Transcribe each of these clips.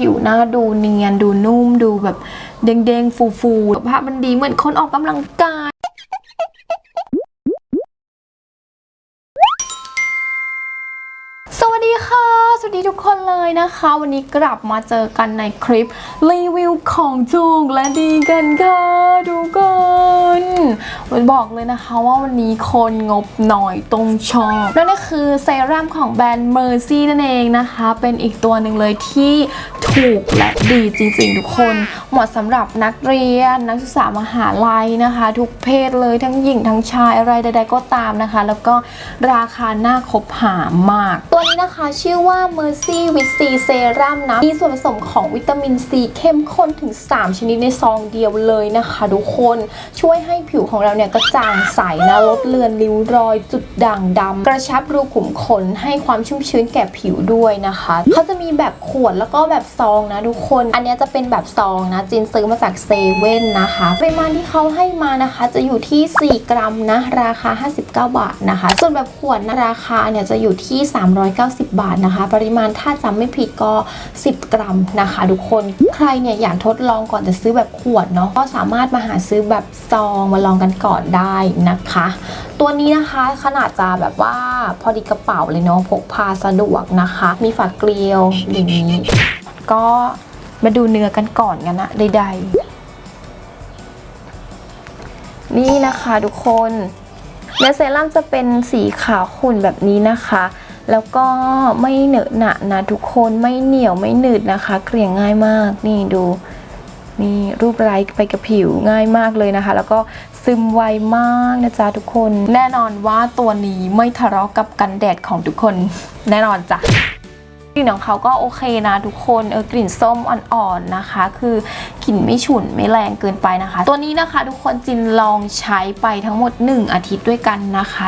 ผิวหน้าดูเนียนดูนุ่มดูแบบเด้งๆ ฟูๆสุขภาพมันดีเหมือนคนออกกำลังกาย สวัสดีค่ะ สวัสดีทุกคนเลยนะคะ วันนี้กลับมาเจอกันในคลิป รีวิวของถูกและดีกันค่ะทุกคน วันบอกเลยนะคะว่าวันนี้คนงบหน่อยตรงชอบนั่นก็คือเซรั่มของแบรนด์ Mercy นั่นเองนะคะ เป็นอีกตัวหนึ่งเลยที่ถูกและดีจริงๆทุกคน เหมาะสำหรับนักเรียนนักศึกษามหาลัยนะคะ ทุกเพศเลยทั้งหญิงทั้งชายอะไรใดๆก็ตามนะคะ แล้วก็ราคาน่าคบหามาก ตัวนี้นะคะชื่อว่า Mercy with C Serum นะมีส่วนผสมของวิตามินซีเข้มข้นถึง 3 ชนิดในซองเดียวเลยนะคะ ทุกคนช่วยให้ผิวของเราเนี่ยกระจ่างใสนะลดเลือนริ้วรอย จุดด่างดำกระชับรูขุมขนให้ความชุ่มชื้นแก่ผิวด้วยนะคะเขาจะมีแบบขวดแล้วก็แบบซองนะทุกคน อันนี้จะเป็นแบบซองนะจินซื้อมาจากเซเว่นนะคะปริมาณที่เขาให้มานะคะ จะอยู่ที่ 4 กรัมนะราคา 59 บาทนะคะ ส่วนแบบขวดนะราคาเนี่ยจะอยู่ที่ 390 บาทนะคะ ปริมาณถ้าจำไม่ผิดก็ 10 กรัมนะคะ ทุกคนใครเนี่ยอยากทดลองก่อนจะซื้อแบบขวดเนาะก็สามารถมาหาซื้อแบบซองมาลองกันก่อนได้นะคะ ตัวนี้นะคะขนาดจะแบบว่าพอดีกระเป๋าเลยเนาะพกพาสะดวกนะคะ มีฝาเกลียวอย่างนี้ ก็มาดูเนื้อกันก่อนกันนะใดๆ นี่นะคะทุกคนเนื้อเซรั่มจะเป็นสีขาวขุ่นแบบนี้นะคะ แล้วก็ไม่เหนอะหนะนะทุกคนไม่เหนียวไม่หนืดนะคะ เกลี่ยง่ายมากนี่ดู นี่รูปไร้ไปกับผิวง่ายมากเลยนะคะ แล้วก็ซึมไวมากนะจ๊ะทุกคน แน่นอนว่าตัวนี้ไม่ทะเลาะกับกันแดดของทุกคน แน่นอนจ้ะกลิ่นของเขาก็โอเคนะทุกคนเออกลิ่นส้มอ่อนๆนะคะ คือกลิ่นไม่ฉุนไม่แรงเกินไปนะคะ ตัวนี้นะคะทุกคนจินลองใช้ไปทั้งหมด 1 อาทิตย์ด้วยกันนะคะ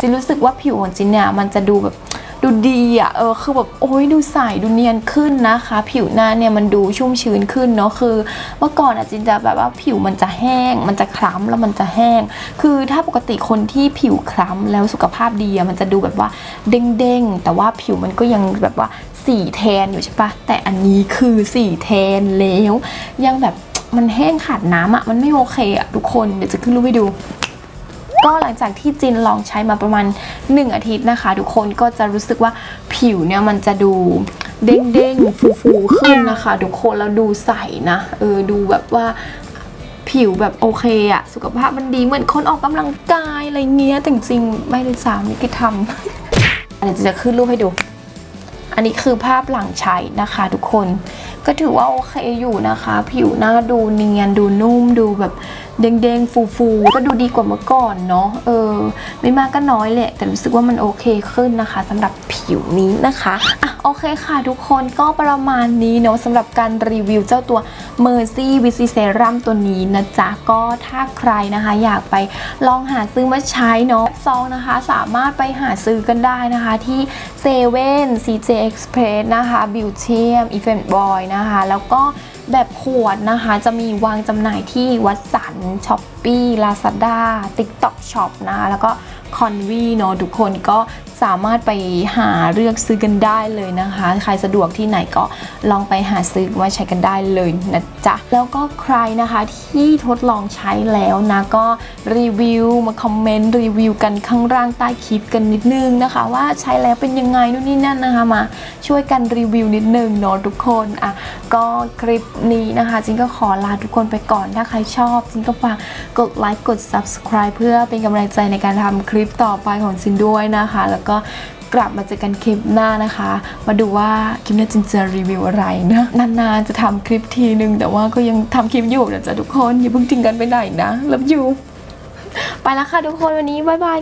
จินรู้สึกว่าผิวของจินเนี่ยมันจะดูแบบดูดีอะเออคือแบบโอ้ยดูใสดูเนียนขึ้นนะคะ ผิวหน้าเนี่ยมันดูชุ่มชื้นขึ้นเนาะคือ เมื่อก่อนอะจินจะแบบว่าผิวมันจะแห้ง มันจะคล้ำแล้วมันจะแห้ง คือถ้าปกติคนที่ผิวคล้ำแล้วสุขภาพดีอะมันจะดูแบบว่าเด้งๆแต่ว่าผิวมันก็ยังแบบว่าสีแทนอยู่ใช่ปะแต่อันนี้คือสีแทนแล้ว ยังแบบมันแห้งขาดน้ำอะมันไม่โอเคอะทุกคนเดี๋ยวจะขึ้นรูปให้ดู ก็หลังจากที่จินลองใช้มาประมาณ 1 อาทิตย์นะคะ ทุกคนก็จะรู้สึกว่าผิวเนี่ยมันจะดูเด้งเด้งฟูฟูๆขึ้นนะคะ ทุกคนแล้วดูใสนะเออดูแบบว่าผิวแบบโอเคอะสุขภาพมันดีเหมือนคนออกกำลังกายอะไรเงี้ยแต่จริงไม่ได้สามนี่ก็ทำเดี๋ยวจะขึ้นรูปให้ดู อันนี้คือภาพหลังใช้นะคะทุกคน ก็ถือว่าโอเคอยู่นะคะ ผิวหน้าดูเนียนดูนุ่มดูแบบเด้งๆฟูๆก็ดูดีกว่าเมื่อก่อนเนาะเออ ไม่มากก็น้อยแหละ แต่รู้สึกว่ามันโอเคขึ้นนะคะสำหรับผิวนี้นะคะอะ โอเคค่ะทุกคนก็ประมาณนี้เนาะสำหรับการรีวิวเจ้าตัว Mercy v i c Serum ตัวนี้นะจ๊ะ ก็ถ้าใครนะคะ อยากไปลองหาซื้อมาใช้เนาะซองนะคะ สามารถไปหาซื้อกันได้นะคะ ที่เซเว่น CJ Express นะคะ Beautium e v e n t Boy นะคะ แล้วก็แบบขวดนะคะ จะมีวางจำหน่ายที่วัดสันช้อปปี้ลาซาด้าติ๊กต็อกช็อปนะ แล้วก็ คอนวีเนาะทุกคนก็สามารถไปหาเลือกซื้อกันได้เลยนะคะ ใครสะดวกที่ไหนก็ลองไปหาซื้อมาใช้กันได้เลยนะจ๊ะ แล้วก็ใครนะคะที่ทดลองใช้แล้วนะก็รีวิวมาคอมเมนต์รีวิวกันข้างล่างใต้คลิปกันนิดนึงนะคะ ว่าใช้แล้วเป็นยังไงนู่นนี่นั่นนะคะมาช่วยกันรีวิวนิดนึงเนาะทุกคนอะก็คลิปนี้นะคะจิงก็ขอลาทุกคนไปก่อนถ้าใครชอบจิงก็ฝากกดไลค์กด subscribe เพื่อเป็นกำลังใจในการทำคลิปลิปต่อไปของซินด้วยนะคะ แล้วก็กลับมาเจอกันคลิปหน้านะคะ มาดูว่าคลิปหน้าจินจะรีวิวอะไรนะนานๆจะทำคลิปทีนึง แต่ว่าก็ยังทำคลิปอยู่นะจ๊ะทุกคนอย่าเพิ่งทิ้งกันไปไหนนะรับอยู่ ไปแล้วค่ะทุกคนวันนี้บ๊ายบาย